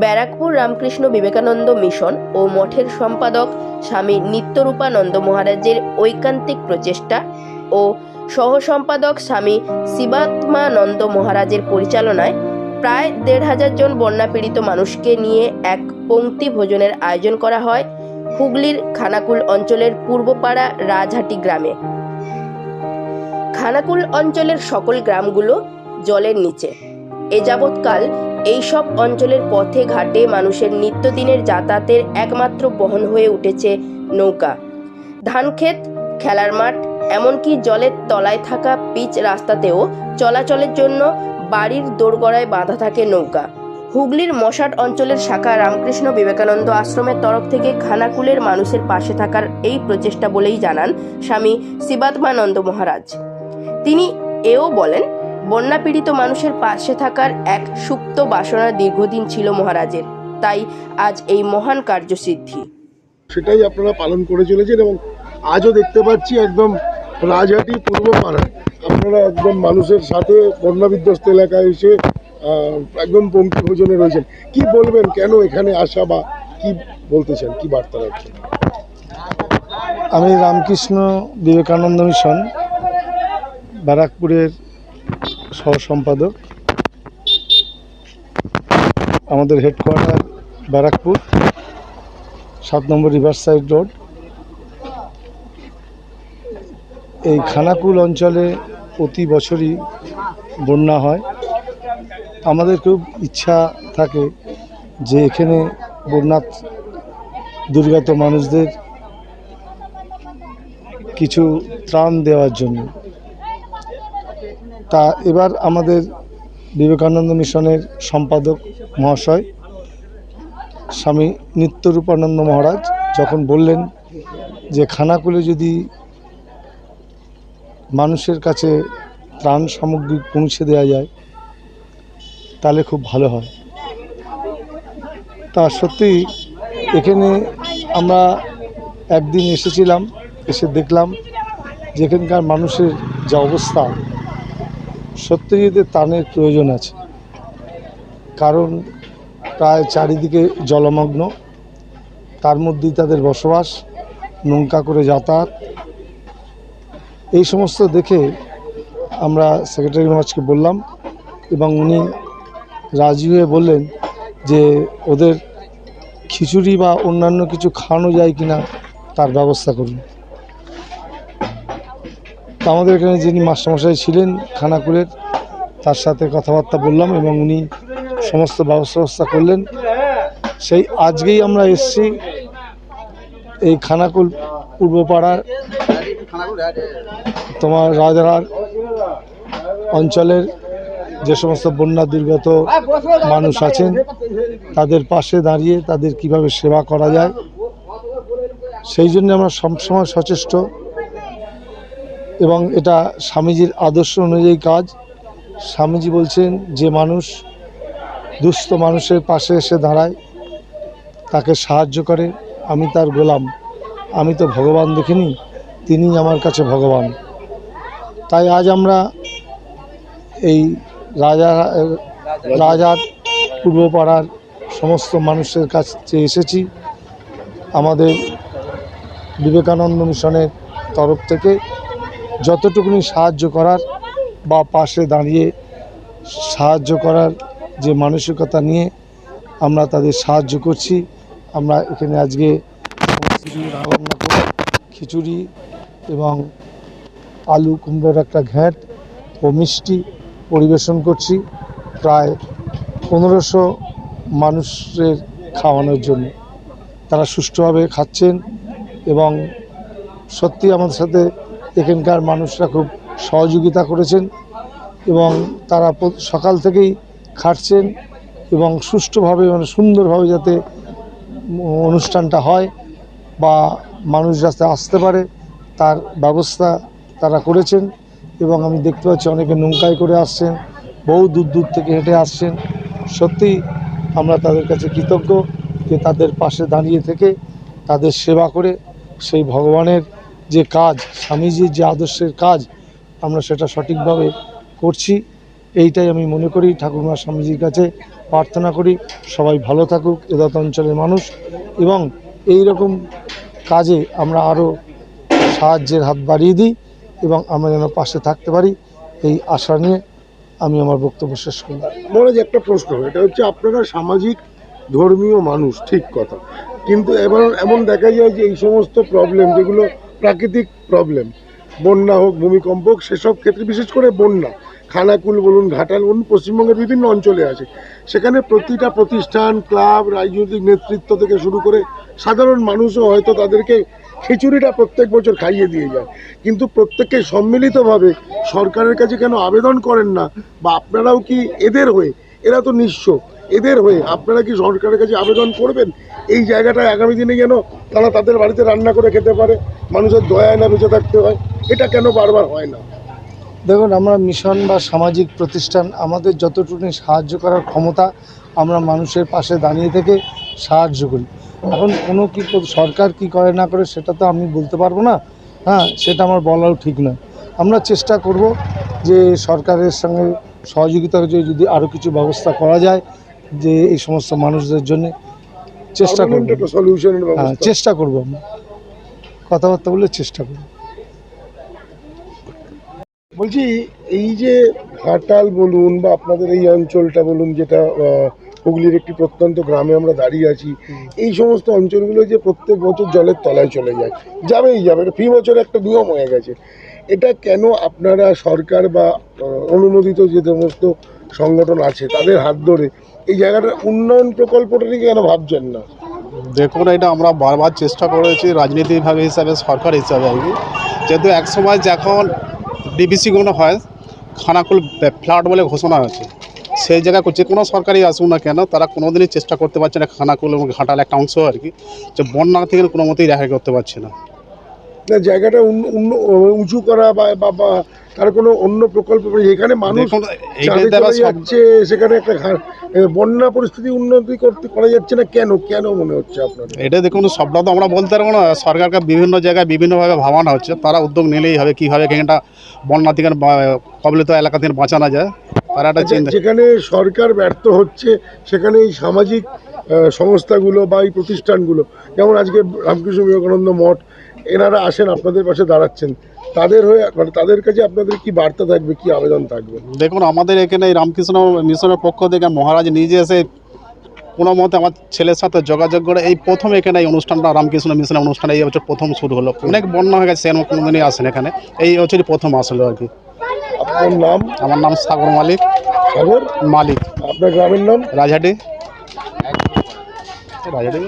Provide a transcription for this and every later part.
Barrackpore Ramakrishna Vivekananda mission ও মঠের সম্পাদক স্বামী নিত্যরূপানন্দ মহারাজের ঐকান্তিক প্রচেষ্টা ও সহ সম্পাদক স্বামী শিবাত্মানন্দ মহারাজের পরিচালনায় প্রায় দেড় হাজার জন বন্যা পীড়িত মানুষকে নিয়ে এক পংক্তি ভোজনের আয়োজন করা হয় হুগলির খানাকুল অঞ্চলের পূর্বপাড়া রাজহাটি গ্রামে। খানাকুল অঞ্চলের সকল গ্রামগুলো জলের নিচে। এ যাবৎকাল এইসব অঞ্চলের পথে ঘাটে মানুষের নিত্যদিনের যাতায়াতের একমাত্র বহন হয়ে উঠেছে নৌকা। ধানক্ষেত, খেলার মাঠ, এমনকি জলের তলায় থাকা পিচ রাস্তাতেও চলাচলের জন্য বাড়ির দোরগড়ায় বাঁধা থাকে নৌকা। হুগলির মশাট অঞ্চলের শাখা রামকৃষ্ণ বিবেকানন্দ আশ্রমের তরফ থেকে খানাকুলের মানুষের পাশে থাকার এই প্রচেষ্টা বলেই জানান স্বামী শিবাত্মানন্দ মহারাজ। তিনি এও বলেন বন্যা পীড়িত মানুষের পাশে থাকার এক সুপ্ত বাসনা দীর্ঘদিন ছিল মহারাজের। তাই আজ এই মহান কার্যসিদ্ধি। সেটাই আপনারা পালন করে চলেছেন এবং আজও দেখতে পাচ্ছি একদম রাজহাটি পূর্ব পাড়া আপনারা একদম মানুষের সাথে বন্যা বিধ্বস্ত এলাকায় এসে একদম পঙ্ক্তি ভোজনে রয়েছেন। কি বলবেন? কেন এখানে আসা বা কি বলতে চান? কি বার্তা রাখছেন? আমি রামকৃষ্ণ বিবেকানন্দ মিশন ব্যারাকপুরের সহ সম্পাদক আমাদের হেডকোয়ার্টার ব্যারাকপুর, সাত নম্বর রিভার সাইড রোড এই খানাকুল অঞ্চলে প্রতি বছরই বন্যা হয়। আমাদের খুব ইচ্ছা থাকে যে এখানে বন্যাত দুর্গত মানুষদের কিছু ত্রাণ দেওয়ার জন্য। তা এবার আমাদের বিবেকানন্দ মিশনের সম্পাদক মহাশয়, স্বামী নিত্যরূপানন্দ মহারাজ যখন বললেন যে খানাকুলে যদি মানুষের কাছে ত্রাণ সামগ্রী পৌঁছে দেওয়া যায়, তাহলে খুব ভালো হয়। তা সত্যি এখানে আমরা একদিন এসেছিলাম, এসে দেখলাম যেখানকার মানুষের যা অবস্থা সত্যি তানের প্রয়োজন আছে, কারণ প্রায় চারিদিকে জলমগ্ন, তার মধ্যেই তাদের বসবাস, নৌকা করে যাতায়াত, এই সমস্ত দেখে আমরা সেক্রেটারি মহাজকে বললাম এবং উনি রাজি হয়ে বললেন যে ওদের খিচুড়ি বা অন্যান্য কিছু খাওয়ানো যায় কিনা তার ব্যবস্থা করুন। তো আমাদের এখানে যিনি মাস্টারমশাই ছিলেন খানাকুলের, তার সাথে কথাবার্তা বললাম এবং উনি সমস্ত ব্যবস্থা করলেন। সেই আজকেই আমরা এসছি এই খানাকুল পূর্বপাড়ার তোমার রাজারহাট অঞ্চলের যে সমস্ত বন্যা দুর্গত মানুষ আছেন, তাদের পাশে দাঁড়িয়ে তাদের কীভাবে সেবা করা যায়, সেই জন্য আমরা সবসময় সচেষ্ট। এবং এটা স্বামীজির আদর্শ অনুযায়ী কাজ। স্বামীজি বলছেন, যে মানুষ দুস্থ মানুষের পাশে এসে দাঁড়ায়, তাকে সাহায্য করে, আমি তার গোলাম। আমি তো ভগবান দেখিনি তিনি আমার কাছে ভগবান। তাই আজ আমরা এই রাজা, রাজার পূর্বপাড়ার সমস্ত মানুষের কাছে এসেছি। আমাদের বিবেকানন্দ মিশনের তরফ থেকে যতটুকুনি সাহায্য করার বা পাশে দাঁড়িয়ে সাহায্য করার যে মানসিকতা নিয়ে আমরা তাদের সাহায্য করছি, আমরা এখানে আজকে খিচুড়ি এবং আলু, কুমড়োর একটা ঘ্যাঁট ও মিষ্টি পরিবেশন করছি প্রায় পনেরোশো মানুষের খাওয়ানোর জন্য। তারা সুষ্ঠুভাবে খাচ্ছেন এবং সত্যি আমাদের সাথে এখানকার মানুষরা খুব সহযোগিতা করেছেন এবং তারা সকাল থেকেই খাটছেন এবং সুষ্ঠুভাবে মানে সুন্দরভাবে যাতে অনুষ্ঠানটা হয় বা মানুষ যাতে আসতে পারে, তার ব্যবস্থা তারা করেছেন এবং আমি দেখতে পাচ্ছি অনেকে নৌকায় করে আসছেন, বহু দূর দূর থেকে হেঁটে আসছেন। সত্যি আমরা তাদের কাছে কৃতজ্ঞ যে তাদের পাশে দাঁড়িয়ে থেকে তাদের সেবা করে সেই ভগবানের যে কাজ, স্বামীজির যে আদর্শের কাজ, আমরা সেটা সঠিকভাবে করছি। এইটাই আমি মনে করি, ঠাকুরমা স্বামীজির কাছে প্রার্থনা করি। সবাই ভালো থাকুক, এদাত অঞ্চলের মানুষ। এবং এই রকম কাজে আমরা আরও সাহায্যের হাত বাড়িয়ে দিই এবং আমরা যেন পাশে থাকতে পারি, এই আশা নিয়ে আমি আমার বক্তব্য শেষ করি মনে যে একটা প্রশ্ন, এটা হচ্ছে আপনারা সামাজিক ধর্মীয় মানুষ, ঠিক কথা। কিন্তু এবার এমন দেখা যায় যে এই সমস্ত প্রবলেম যেগুলো প্রাকৃতিক প্রবলেম বন্যা হোক, ভূমিকম্প হোক, সেসব ক্ষেত্রে বিশেষ করে বন্যা। খানাকুল বলুন, ঘাটাল বলুন, পশ্চিমবঙ্গের বিভিন্ন অঞ্চলে আছে। সেখানে প্রতিটা প্রতিষ্ঠান, ক্লাব, রাজনৈতিক নেতৃত্ব থেকে শুরু করে সাধারণ মানুষও হয়তো তাদেরকে খিচুড়িটা প্রত্যেক বছর খাইয়ে দিয়ে যায়। কিন্তু প্রত্যেককে সম্মিলিতভাবে সরকারের কাছে কেন আবেদন করেন না? বা আপনারাও কি এদের হয়ে? এরা তো নিঃস্ব। এদের হয়ে আপনারা কি সরকারের কাছে আবেদন করবেন? এই জায়গাটায় আগামী দিনে যেন তারা তাদের বাড়িতে রান্না করে খেতে পারে, মানুষের দয়ায় না বেঁচে থাকতে হয়, এটা কেন বারবার হয় না? দেখুন, আমরা মিশন বা সামাজিক প্রতিষ্ঠান, আমাদের যতটুকু সাহায্য করার ক্ষমতা আমরা মানুষের পাশে দাঁড়িয়ে থেকে সাহায্য করি। এখন কোনো কি সরকার কি করে না করে সেটা তো আমি বলতে পারব না। হ্যাঁ সেটা আমার বলাও ঠিক নয়। আমরা চেষ্টা করব যে সরকারের সঙ্গে সহযোগিতা যদি আরও কিছু ব্যবস্থা করা যায় যে এই সমস্ত মানুষদের জন্য চেষ্টা করব একটা সলিউশনের হ্যাঁ চেষ্টা করব আমরা। কথাবার্তা বলে চেষ্টা করব। বলছি এই যে ঘাটাল বলুন বা আপনাদের এই অঞ্চলটা বলুন যেটা হুগলির একটি প্রত্যন্ত গ্রামে আমরা দাঁড়িয়ে আছি এই সমস্ত অঞ্চলগুলো যে প্রত্যেক বছর জলের তলায় চলে যায় যাবেই যাবে এটা ফি বছর একটা নিয়ম হয়ে গেছে। এটা কেন আপনারা সরকার বা অনুমোদিত যে সমস্ত সংগঠন আছে তাদের হাত ধরে। এই জায়গাটার উন্নয়ন প্রকল্পটা নিয়ে কেন ভাবছেন না? দেখুন এটা আমরা বারবার চেষ্টা করেছি রাজনীতিভাবে হিসাবে সরকার হিসাবে আর কি। যেহেতু একসময় যখন ডিবিসিগুলো হয় খানাকুল ফ্ল্যাট বলে ঘোষণা হয়েছে। সেই জায়গায় যে কোনো সরকারি আসুক না কেন তারা কোনোদিনই চেষ্টা করতে পারছে না খানাকুল এবং ঘাটাল একটা অংশ আর কি যে বন্যা থেকে কোনো মতেই রেহাই করতে পারছে না। জায়গাটা উঁচু করা বা তার কোনো অন্য প্রকল্প এখানে মানুষ যাচ্ছে সেখানে একটা বন্যা পরিস্থিতি উন্নতি করতে করা যাচ্ছে না। কেন? কেন মনে হচ্ছে আপনাদের? এটা দেখুন সবটা তো আমরা বলতে পারব না সরকারকে বিভিন্ন জায়গায় বিভিন্নভাবে ভাবানো হচ্ছে। তারা উদ্যোগ নিলেই হবে কীভাবে এখানটা বন্যা থেকে কবলিত এলাকা থেকে বাঁচানো যায় তারা একটা চিন্তা যেখানে সরকার ব্যর্থ হচ্ছে সেখানে এই সামাজিক সংস্থাগুলো বা এই প্রতিষ্ঠানগুলো যেমন আজকে রামকৃষ্ণ বিবেকানন্দ মঠ এনারা আসেন আপনাদের পাশে দাঁড়াচ্ছেন। তাদের হয়ে মানে তাদের কাছে আপনাদের কি বার্তা থাকবে কি আবেদন থাকবে? দেখুন আমাদের এখানে রামকৃষ্ণ মিশনের পক্ষ থেকে মহারাজ নিজে এসে কোনো মতে আমার ছেলের সাথে যোগাযোগ করে এই প্রথম এখানে এই অনুষ্ঠানটা রামকৃষ্ণ মিশনের অনুষ্ঠান এই বছর প্রথম শুরু হলো। অনেক বন্যা হয়ে গেছে সেরকম কোনোদিনই আসেন এখানে। এই বছরই প্রথম আসলো আর কি। আপনার নাম? আমার নাম সাগর মালিক। সাগর? মালিক। আপনার গ্রামের নাম? রাজহাটি রাজহাটি?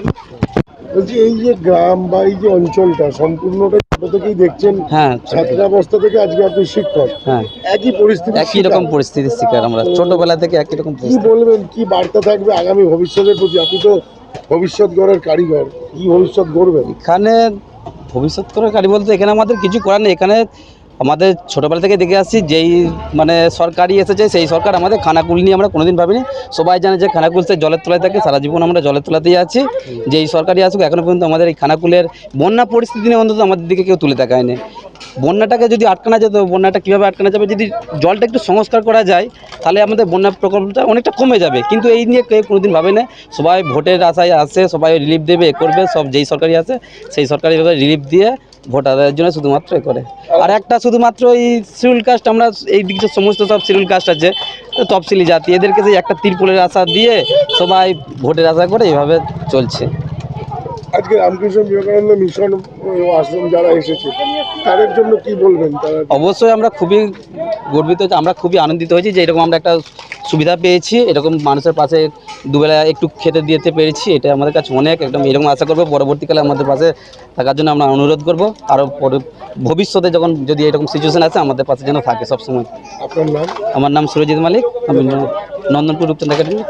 বলছি এই যে গ্রাম বা এই যে অঞ্চলটা সম্পূর্ণটা ছোট থেকেই দেখছেন হ্যাঁ ছাত্রাবস্থা থেকে আজকে আপনি শিক্ষক। হ্যাঁ। একই পরিস্থিতি একই রকম পরিস্থিতির শিকার আমরা। ছোটবেলা থেকে একই রকম কি বলবেন কি বার্তা থাকবে আগামী ভবিষ্যতের প্রতি? আপনি তো ভবিষ্যৎ গড়ের কারিগর কি ভবিষ্যৎ গড়বেন? এখানে ভবিষ্যৎ করে গাড়ি বলতে এখানে আমাদের কিছু করার নেই। এখানে আমাদের ছোটোবেলা থেকে দেখে আসছি, যেই মানে সরকারি এসেছে, সেই সরকার আমাদের খানাকুল নিয়ে আমরা কোনোদিন ভাবিনি। সবাই জানে যে খানাকুল সে জলের তলায় থাকে, সারা জীবন আমরা জলের তলাতেই আছি। যেই এই সরকারি আসুক এখনও পর্যন্ত আমাদের এই খানাকুলের বন্যা পরিস্থিতি নিয়ে অন্তত আমাদের দিকে কেউ তুলে তাকায়নি। বন্যাটাকে যদি আটকানো যেত বন্যাটা কীভাবে আটকানো যাবে? যদি জলটা একটু সংস্কার করা যায়, তাহলে আমাদের বন্যা প্রকল্পটা অনেকটা কমে যাবে। কিন্তু এই নিয়ে কেউ কোনোদিন ভাবে না সবাই ভোটের আশায় আসে, সবাই রিলিফ দেবে, এ করবে, সব যেই সরকারি আছে, সেই সরকারিভাবে রিলিফ দিয়ে ভোট আদায়ের জন্য শুধুমাত্র করে। আর একটা শুধুমাত্র এই শিডিউল কাস্ট আমরা এই দিকে যে সমস্ত সব শিডিউল কাস্ট আছে তফসিলি জাতি এদেরকে সেই একটা তিরপুলের আশা দিয়ে সবাই ভোটের আশা করে এইভাবে চলছে। আজকে রামকৃষ্ণ বিবেকানন্দ মিশন আশ্রম যারা এসেছে তাদের জন্য কি বলবেন অবশ্যই আমরা খুবই গর্বিত হয়েছি আমরা খুবই আনন্দিত হয়েছি যে এরকম আমরা একটা সুবিধা পেয়েছি এরকম মানুষের পাশে দুবেলা একটু খেতে দিতে পেরেছি এটা আমাদের কাছে অনেক একদম এরকম আশা করব পরবর্তীকালে আমাদের পাশে থাকার জন্য আমরা অনুরোধ করব। আরও পরে ভবিষ্যতে যখন যদি এরকম সিচুয়েশন আসে আমাদের পাশে যেন থাকে সবসময়। আপনার নাম? আমার নাম সুরজিৎ মালিক আমি নন্দনপুর রূপচন্দ্র একাডেমি।